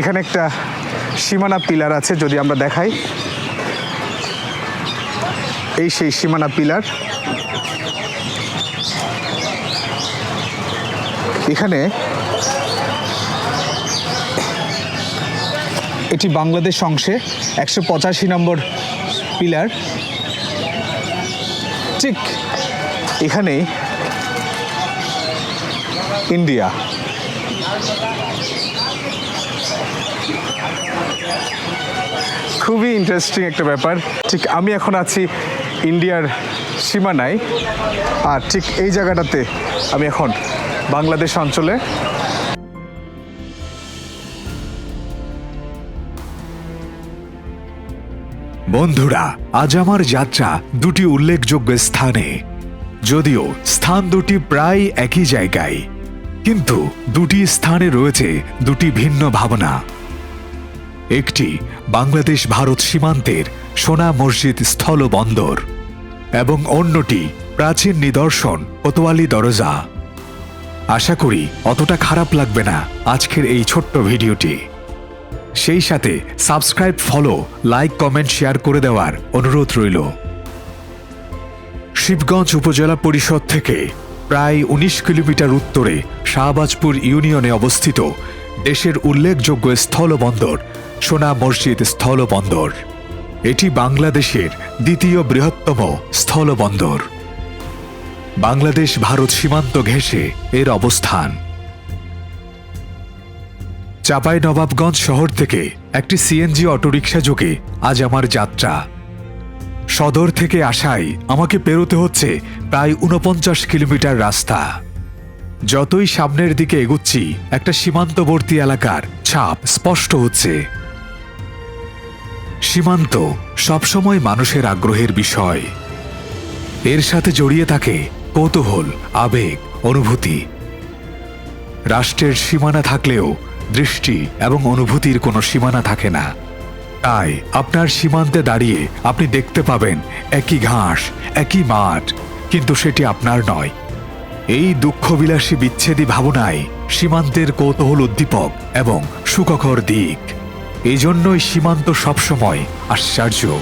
এখানে একটা সীমানা পিলার আছে, যদি আমরা দেখাই। এই সেই সীমানা পিলার। এখানে এটি বাংলাদেশ অংশে একশো পঁচাশি নম্বর পিলার। ঠিক এখানে ইন্ডিয়া। খুবই ইন্টারেস্টিং একটা ব্যাপার। ঠিক আমি এখন আছি ইন্ডিয়ার সীমানায়, আর ঠিক এই জায়গাটাতে আমি এখন বাংলাদেশ অঞ্চলে। বন্ধুরা, আজ আমার যাত্রা দুটি উল্লেখযোগ্য স্থানে। যদিও স্থান দুটি প্রায় একই জায়গায়, কিন্তু দুটি স্থানে রয়েছে দুটি ভিন্ন ভাবনা। একটি বাংলাদেশ ভারত সীমান্তের সোনা মসজিদ স্থল বন্দর এবং অন্যটি প্রাচীন নিদর্শন কোতোয়ালি দরজা। আশা করি অতটা খারাপ লাগবে না আজকের এই ছোট্ট ভিডিওটি। সেই সাথে subscribe, follow, like, comment, share করে দেওয়ার অনুরোধ রইল। শিবগঞ্জ উপজেলা পরিষদ থেকে প্রায় ১৯ কিলোমিটার উত্তরে শাহবাজপুর ইউনিয়নে অবস্থিত দেশের উল্লেখযোগ্য স্থলবন্দর সোনা মসজিদ স্থলবন্দর। এটি বাংলাদেশের দ্বিতীয় বৃহত্তম স্থলবন্দর। বাংলাদেশ ভারত সীমান্ত ঘেঁষে এর অবস্থান। চাপাই নবাবগঞ্জ শহর থেকে একটি সিএনজি অটোরিকশা যোগে আজ আমার যাত্রা। সদর থেকে আসায় আমাকে পেরোতে হচ্ছে প্রায় উনপঞ্চাশ কিলোমিটার রাস্তা। যতই সামনের দিকে এগুচ্ছি, একটা সীমান্তবর্তী এলাকার ছাপ স্পষ্ট হচ্ছে। সীমান্ত সবসময় মানুষের আগ্রহের বিষয়। এর সাথে জড়িয়ে থাকে কৌতূহল, আবেগ, অনুভূতি। রাষ্ট্রের সীমানা থাকলেও দৃষ্টি এবং অনুভূতির কোনো সীমানা থাকে না। তাই আপনার সীমান্তে দাঁড়িয়ে আপনি দেখতে পাবেন একই ঘাস, একই মাঠ, কিন্তু সেটি আপনার নয়। এই দুঃখবিলাসী বিচ্ছেদী ভাবনায় সীমান্তের কৌতূহল উদ্দীপক এবং সুখকর দিক। এই জন্যই সীমান্ত সবসময় আশ্চর্য।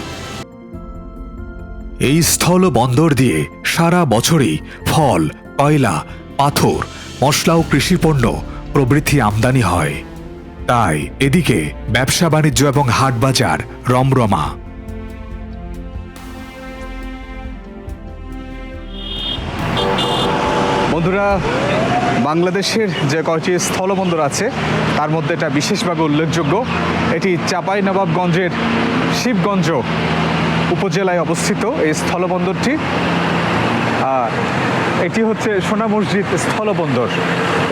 এই স্থল বন্দর দিয়ে সারা বছরই ফল, কয়লা, পাথর, মশলা ও কৃষিপণ্য প্রভৃতি আমদানি হয়। তাই এদিকে ব্যবসা বাণিজ্য এবং হাটবাজার রমরমা। বন্ধুরা বাংলাদেশের যে কয়টি স্থলবন্দর আছে, তার মধ্যে এটা বিশেষভাবে উল্লেখযোগ্য। এটি চাপাই নবাবগঞ্জের শিবগঞ্জ উপজেলায় অবস্থিত এই স্থলবন্দরটি। এটি হচ্ছে সোনা মসজিদ স্থলবন্দর।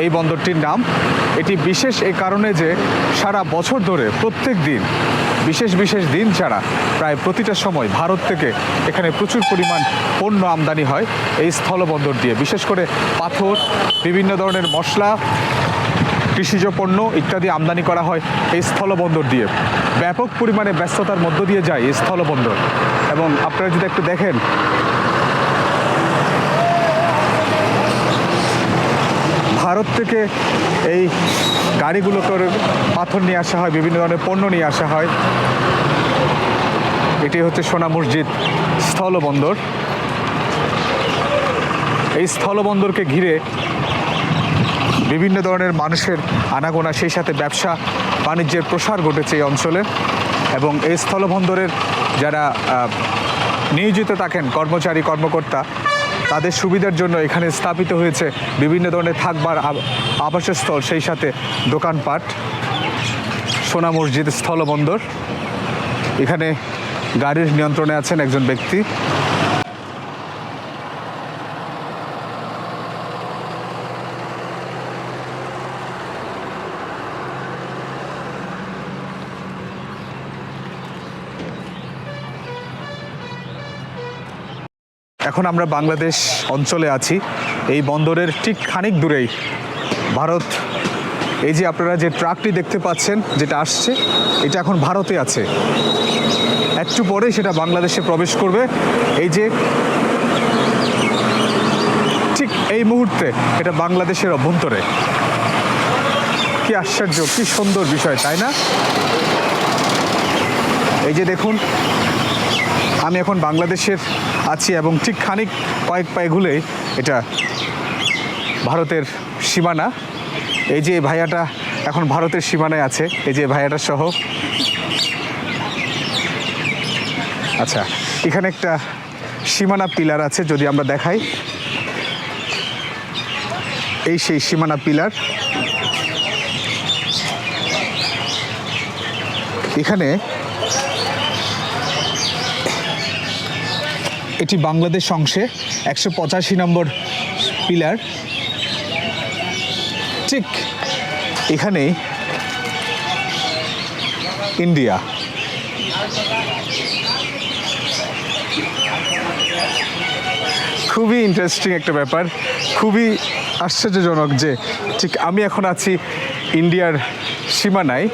এই বন্দরটির নাম। এটি বিশেষ এই কারণে যে সারা বছর ধরে প্রত্যেক দিন বিশেষ বিশেষ দিন ছাড়া প্রায় প্রতিটা সময় ভারত থেকে এখানে প্রচুর পরিমাণ পণ্য আমদানি হয় এই স্থলবন্দর দিয়ে। বিশেষ করে পাথর, বিভিন্ন ধরনের মশলা, কৃষিজ পণ্য ইত্যাদি আমদানি করা হয় এই স্থলবন্দর দিয়ে। ব্যাপক পরিমাণে ব্যস্ততার মধ্য দিয়ে যায় এই স্থলবন্দর। এবং আপনারা যদি একটু দেখেন ভারত থেকে এই গাড়িগুলো করে পাথর নিয়ে আসা হয়, বিভিন্ন ধরনের পণ্য নিয়ে আসা হয়। এটি হচ্ছে সোনা মসজিদ স্থলবন্দর। এই স্থলবন্দরকে ঘিরে বিভিন্ন ধরনের মানুষের আনাগোনা, সেই সাথে ব্যবসা বাণিজ্যের প্রসার ঘটেছে এই অঞ্চলে এবং এই স্থলবন্দরের যারা নিয়োজিত থাকেন কর্মচারী, কর্মকর্তা তাদের সুবিধার জন্য এখানে স্থাপিত হয়েছে বিভিন্ন ধরনের থাকবার আব- আবাসস্থল, সেই সাথে দোকানপাট, সোনা মসজিদ, স্থলবন্দর। এখানে গাড়ির নিয়ন্ত্রণে আছেন একজন ব্যক্তি। এখন আমরা বাংলাদেশ অঞ্চলে আছি। এই বন্দরের ঠিক খানিক দূরেই। ভারত, এই যে আপনারা যে ট্রাকটি দেখতে পাচ্ছেন, যেটা আসছে, এটা এখন ভারতে আছে। একটু পরে সেটা বাংলাদেশে প্রবেশ করবে। এই যে ঠিক এই মুহূর্তে এটা বাংলাদেশের অভ্যন্তরে। কি আশ্চর্য, কি সুন্দর বিষয়, তাই না? এই যে দেখুন, আমি এখন বাংলাদেশের আছি এবং ঠিক খানিক কয়েক পায়ে ঘুলেই এটা ভারতের সীমানা। এই যে ভাইয়াটা এখন ভারতের সীমানায় আছে, এই যে ভাইয়াটা সহ। আচ্ছা এখানে একটা সীমানা পিলার আছে যদি আমরা দেখাই। এই সেই সীমানা পিলার। এখানে এটি বাংলাদেশ অংশে একশো পঁচাশি নম্বর পিলার। ঠিক এখানেই ইন্ডিয়া। খুবই ইন্টারেস্টিং একটা ব্যাপার। খুবই আশ্চর্যজনক যে ঠিক আমি এখন আছি ইন্ডিয়ার সীমানায়।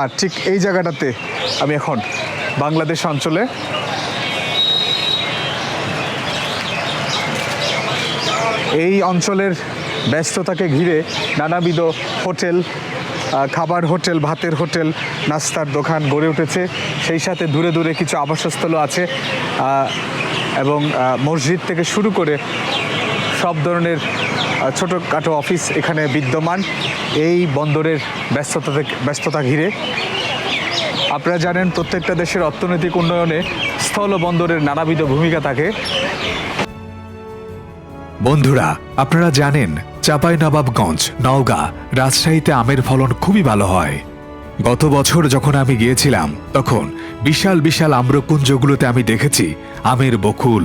আর ঠিক এই জায়গাটাতে আমি এখন বাংলাদেশ অঞ্চলে এই অঞ্চলের ব্যস্ততাকে ঘিরে নানাবিধ হোটেল খাবার হোটেল, ভাতের হোটেল, নাস্তার দোকান গড়ে উঠেছে। সেই সাথে দূরে দূরে কিছু আবাসস্থলও আছে এবং মসজিদ থেকে শুরু করে সব ধরনের ছোটোখাটো অফিস এখানে বিদ্যমান। এই বন্দরের ব্যস্ততা ব্যস্ততা ঘিরে আপনারা জানেন প্রত্যেকটা দেশের অর্থনৈতিক উন্নয়নে স্থল বন্দরের নানাবিধ ভূমিকা থাকে। বন্ধুরা, আপনারা জানেন চাপাই নবাবগঞ্জ নওগাঁ, রাজশাহীতে আমের ফলন খুবই ভালো হয়। গত বছর যখন আমি গিয়েছিলাম, তখন বিশাল বিশাল আম্রকুঞ্জগুলোতে আমি দেখেছি আমের বকুল,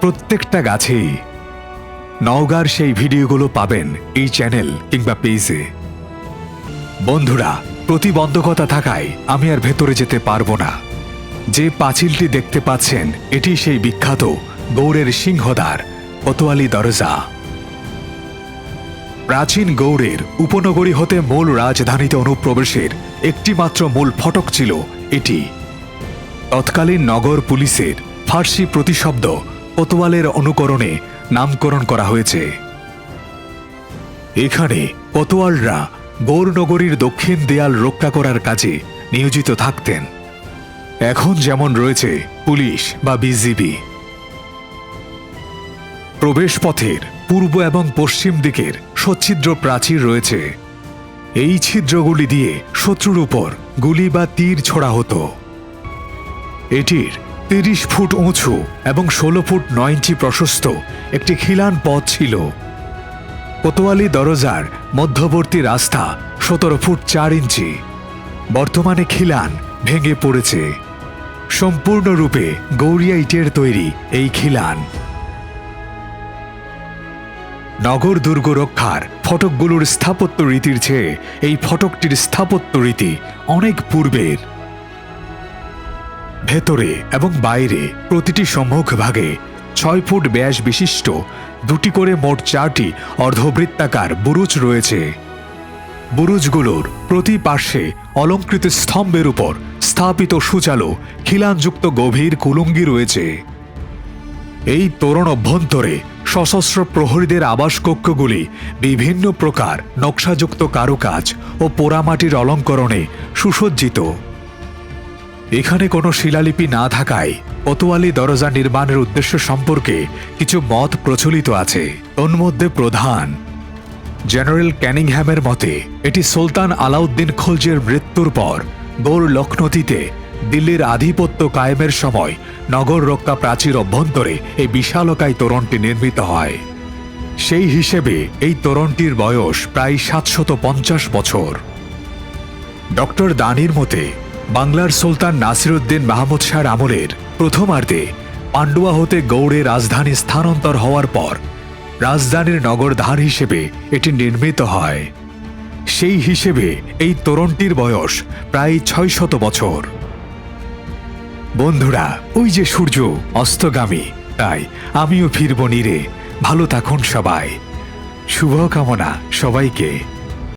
প্রত্যেকটা গাছেই। নওগাঁর সেই ভিডিওগুলো পাবেন এই চ্যানেল কিংবা পেজে। বন্ধুরা, প্রতিবন্ধকতা থাকায় আমি আর ভেতরে যেতে পারব না। যে পাঁচিলটি দেখতে পাচ্ছেন, এটি সেই বিখ্যাত গৌড়ের সিংহদ্বার কোতোয়ালি দরজা। প্রাচীন গৌড়ের উপনগরী হতে মূল রাজধানীতে অনুপ্রবেশের একটিমাত্র মূল ফটক ছিল এটি। তৎকালীন নগর পুলিশের ফার্সি প্রতিশব্দ কোতোয়ালের অনুকরণে নামকরণ করা হয়েছে। এখানে কোতোয়ালরা গৌরনগরীর দক্ষিণ দেয়াল রক্ষা করার কাজে নিয়োজিত থাকতেন। এখন যেমন রয়েছে পুলিশ বা বিজিবি। প্রবেশপথের পূর্ব এবং পশ্চিম দিকের সচ্ছিদ্র প্রাচীর রয়েছে। এই ছিদ্রগুলি দিয়ে শত্রুর উপর গুলি বা তীর ছোড়া হতো। এটির তিরিশ ফুট উঁচু এবং ষোলো ফুট নয় ইঞ্চি প্রশস্ত একটি খিলান পথ ছিল। কোতোয়ালি দরজার মধ্যবর্তী রাস্তা সতেরো ফুট চার ইঞ্চি। বর্তমানে খিলান ভেঙে পড়েছে। সম্পূর্ণরূপে গৌরিয়া ইটের তৈরি এই খিলান। নগর দুর্গ রক্ষার ফটকগুলোর স্থাপত্য রীতির চেয়ে এই ফটকটির স্থাপত্য রীতি অনেক পূর্বের। ভেতরে এবং বাইরে প্রতিটি সম্মুখ ভাগে ছয় ফুট ব্যাস বিশিষ্ট, দুটি করে মোট চারটি অর্ধবৃত্তাকার বুরুজ রয়েছে। বুরুজগুলোর প্রতি পার্শ্বে অলঙ্কৃত স্তম্ভের উপর স্থাপিত সুচালো, খিলানযুক্ত গভীর কুলুঙ্গি রয়েছে। এই তোরণ অভ্যন্তরে সশস্ত্র প্রহরীদের আবাস কক্ষগুলি বিভিন্ন প্রকার নকশাযুক্ত কারুকাজ ও পোড়ামাটির অলঙ্করণে সুসজ্জিত। এখানে কোনো শিলালিপি না থাকায় কোতোয়ালি দরজা নির্মাণের উদ্দেশ্য সম্পর্কে কিছু মত প্রচলিত আছে। তন্মধ্যে প্রধান, জেনারেল ক্যানিংহ্যামের মতে, এটি সুলতান আলাউদ্দিন খলজের মৃত্যুর পর গৌর লক্ষ্ণৌতিতে দিল্লির আধিপত্য কায়েমের সময় নগর রক্ষা প্রাচীর অভ্যন্তরে এই বিশালকায় তোরণটি নির্মিত হয়। সেই হিসেবে এই তোরণটির বয়স প্রায় সাতশত পঞ্চাশ বছর। ডক্টর দানির মতে, বাংলার সুলতান নাসিরুদ্দিন মাহমুদ শাহর আমলের প্রথমার্ধে পান্ডুয়া হতে গৌড়ে রাজধানী স্থানান্তর হওয়ার পর রাজধানীর নগরধার হিসেবে এটি নির্মিত হয়। সেই হিসেবে এই তোরণটির বয়স প্রায় ছয় শত বছর। বন্ধুরা ওই যে সূর্য অস্তগামী। তাই আমিও ফিরব নিরে। ভালো থাকুন সবাই। শুভকামনা সবাইকে।